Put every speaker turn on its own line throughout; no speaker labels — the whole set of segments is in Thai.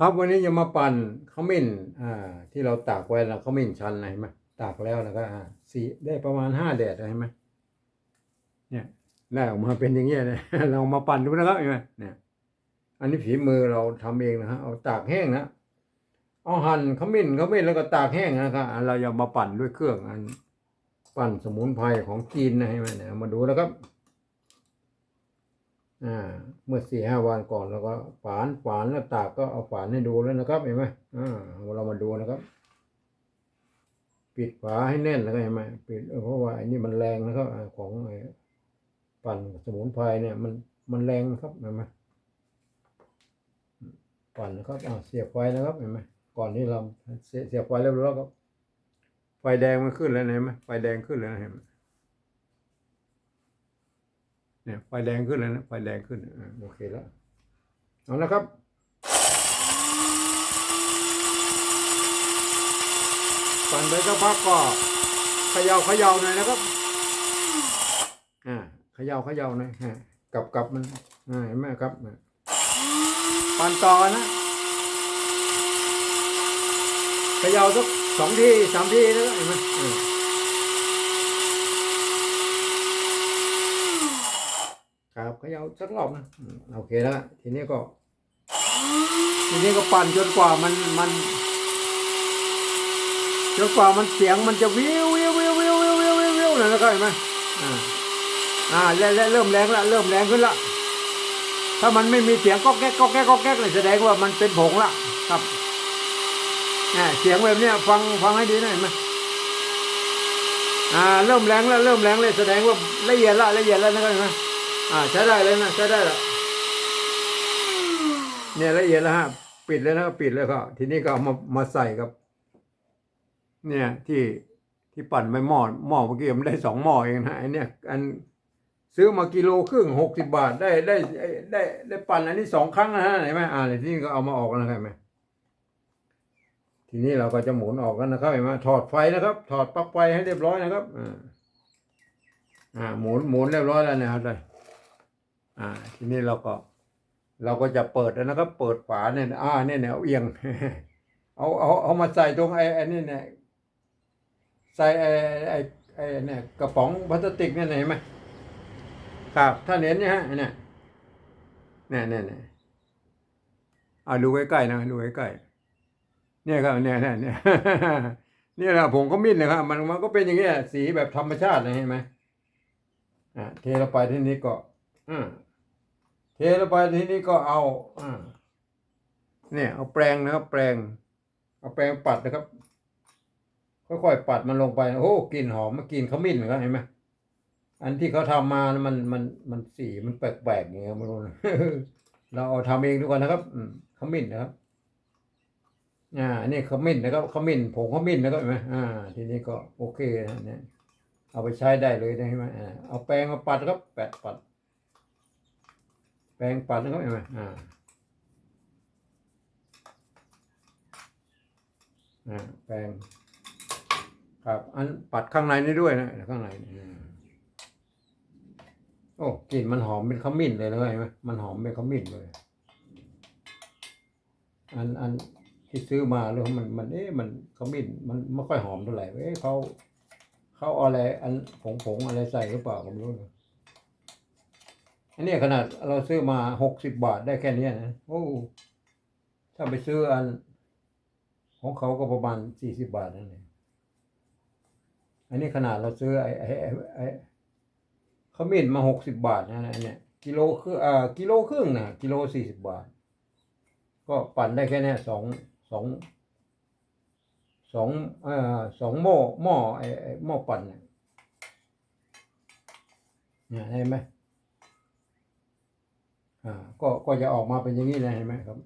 ครับวันนี้จะมาปั่นขมิ้นอ่าที่เราตากไว้นะขมิ้นชันนะเห็นไหมตากแล้วนะก็อ่าสีได้ประมาณห้าแดดนะเห็นไหมเนี่ยได้ออกมาเป็นอย่างเงี้ยเลยเรามาปั่นดูนะครับเห็นไหมเนี่ย อันนี้ฝีมือเราทำเองนะฮะเอาตากแห้งนะเอาหั่นขมิ้นขมิ้นแล้วก็ตากแห้งนะครับอ่าเราจะมาปั่นด้วยเครื่องอัน ปั่นสมุนไพรของจีนนะเห็นไหมเนี่ยมาดูนะครับ อ่าเมื่อสี่ห้าวันก่อนแล้วก็ฝานฝานแล้วตากก็เอาฝานให้ดูแล้วนะครับเห็นไหมอ่าเรามาดูนะครับ ปิดฝาให้แน่นแล้วก็เห็นไหมปิดเพราะว่าอ้นี่มันแรงนะครับของปั่นสมุนไพรเนี่ย มันมันแรงครับเห็นไหมปั่นนะครับอ่าเสียบไฟนะครับเห็นไหมก่อนที่เราเสียเสียบไฟแล้วแล้วก็ไฟแดงมันขึ้นแล้วเห็นไหมไฟแดงขึ้นแล้วเห็นไหม เนี่ยไฟแดงขึ้นแล้วนะไฟแดงขึ้นอ่าโอเคแล้วเอานะครับปั่นไปสักพักก็เขย่าเขย่าหน่อยนะครับอ่าเขย่าเขย่าหน่อยฮะกลับกลับมันอ่าเห็นไหมครับปั่นต่อนะเขย่าสักสองทีสามทีนะครับเห็นไหมอ่า ครับเข ย่าสักรอบนะอืมโอเคแล้วทีนี้ก็ ทีนี้ก็ปั่นจนกว่ามันมันจนกว่ามันเสียงมันจะวิววิววิววิววิววิววิววิวนะนะครับเห็นไหมอ่าอ่าแล้วแล้วเริ่มแรงละเริ่มแรงขึ้นละถ้ามันไม่มีเสียงก็แก๊กก็แก๊กก็แก๊กเลยแสดงว่ามันเป็นผงละครับอ่าเสียงแบบเนี้ยฟังฟังให้ดีหน่อยเห็นไหมอ่าเริ่มแรงแล้วเริ่มแรงเลยแสดงว่าละเอียดละละเอียดแล้วนะครับเห็นไหม อ่าใช้ได้เลยนะใช้ได้แล้วเนี่ยละเอียดแล้วฮะปิดแล้วนะปิดแล้วก็ทีนี้ก็เอามามาใส่กับ เนี่ยที่ที่ปั่นไปหม้อหม้อเมื่อกี้มันได้สองหม้อเองนะไอเนี่ยอันซื้อมากิโลครึ่งหกสิบบาทได้ได้ได้ได้ปั่นอันนี้สองครั้งนะฮะเห็นไหมอ่าเดี๋ยที่นี่ก็เอามาออกแล้วนะครับเห็นไหมทีนี้เราก็จะหมุนออกกันนะครับเห็นไหมถอดไฟนะครับ ถอดปลั๊กไฟให้เรียบร้อยนะครับอ่าอ่าหมุนหมุนเรียบร้อยแล้วนะครับเลย อ่า ทีนี้เราก็ เราก็จะเปิดแล้วนะครับเปิดฝาเนี่ย อ่า เนี่ยเนี่ยเอาเอียง เอาเอาเอามาใส่ตรงไอ้ไอ้นี่เนี่ยใส่ไอ้ไอ้ไอ้เนี่ยกระป๋องพลาสติกเนี่ยเห็นไหมครับถ้าเห็นเนี่ยฮะเนี่ยเนี่ยเนี่ยเนี่ยอ่าดูใกล้ๆนะดูใกล้ๆเนี่ยครับเนี่ยเนี่ยเนี่ยนี่แหละผมก็มิ้นนะครับมันมันก็เป็นอย่างเงี้ยสีแบบธรรมชาตินะเห็นไหมอ่าเทลงไปที่นี้ก็อืม เทลงไปทีนี้ก็เอาอ่าเนี่ยเอาแปรงนะครับ แปรงเอาแปรงปัดนะครับ ค่อยๆปัดมันลงไปโอ้กลิ่นหอมมันกลิ่นขมิ้นเหมือนกันเห็นไหมอันที่เขาทำมานะมันมันมันสีมันแปลกๆอย่างเงี้ยไม่รู้นะเราเอาทำเองดีกว่านะครับอืมขมิ้นนะครับ อ่าอันนี้ขมิ้นนะครับขมิ้นผงขมิ้นนะครับเห็นไหมอ่า ทีนี้ก็โอเคนะเนี่ยเอาไปใช้ได้เลยนะใช่ไหมอ่าเอาแปรงมาปัดครับแปะปัด แปรงปัดนะครับเห็นไหมอ่าอ่าแปรงครับอันปัดข้างในนี่ด้วยนะข้างในอ่าโอ้กลิ่นมันหอมเป็นขมิ้นเลยนะเห็นไหมมันหอมเป็นขมิ้นเลย อันอันที่ซื้อมาแล้วมันมันเอ๊ะมันขมิ้นมันไม่ค่อยหอมเท่าไหร่เอ๊ะเขาเขาเอาอะไรอันผงผงอะไรใส่หรือเปล่าก็ไม่รู้นะ อันนี้ขนาดเราซื้อมาหกสิบบาทได้แค่นี้นะ โอ้ ถ้าไปซื้ออัน ของเขาก็ประมาณสี่สิบบาทนั่นเองอันนี้ขนาดเราซื้อไอ้ไอ้ไอ้ไอ้ขมิ้นมาหกสิบบาทนะอันเนี่ยกิโลคืออ่ากิโลครึ่งนะกิโลสี่สิบบาท ก็ปั่นได้แค่นี้สองสองสองเอ่อสองหม้อหม้อไอ้หม้อปั่นเนี่ยเห็นไหม อ่าก็ก็จะออกมาเป็นอย่างนี้เลยเห็นไหมครับ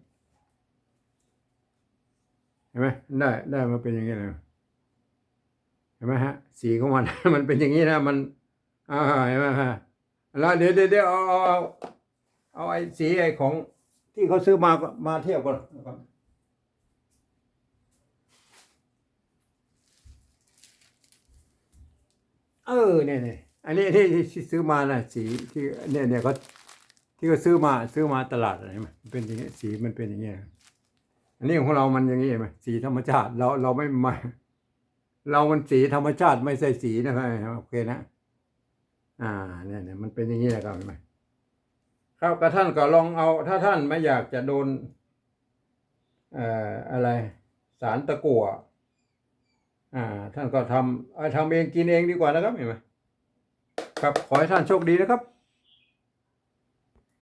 เห็นไหมได้ได้มาเป็นอย่างนี้เลยเห็นไหมฮะ สีของมัน มันเป็นอย่างนี้นะมันอ่าเห็นไหมฮะแล้วเดี๋ยวเดี๋ยวเดี๋ยวเอาเอาเอาเอาไอ้สีไอ้ของที่เขาซื้อมามาเทียบกันนะครับเออเนี่ยเนี่ยอันนี้ที่ที่ซื้อมานะสีที่เนี่ยเนี่ยเขา ที่เขาซื้อมาซื้อมาตลาดอะไรไหมนเป็นอย่างเงี้ยสีมันเป็นอย่างเงี้ยอันนี้ของเรามันอย่างนี้ไหมสีธรรมชาติเราเราไม่มาเรามันสีธรรมชาติไม่ใช่สีนะครับโอเคนะ อ่าเนี่ยเนี่ยมันเป็นอย่างนี้แหละครับเห็นไหมครับกระท่านก็ลองเอา ถ้าท่านไม่อยากจะโดนเอ่ออะไร สารตะกั่วอ่า ท่านก็ทำทำเองกินเองดีกว่านะครับเห็นไหมครับขอให้ท่านโชคดีนะครับ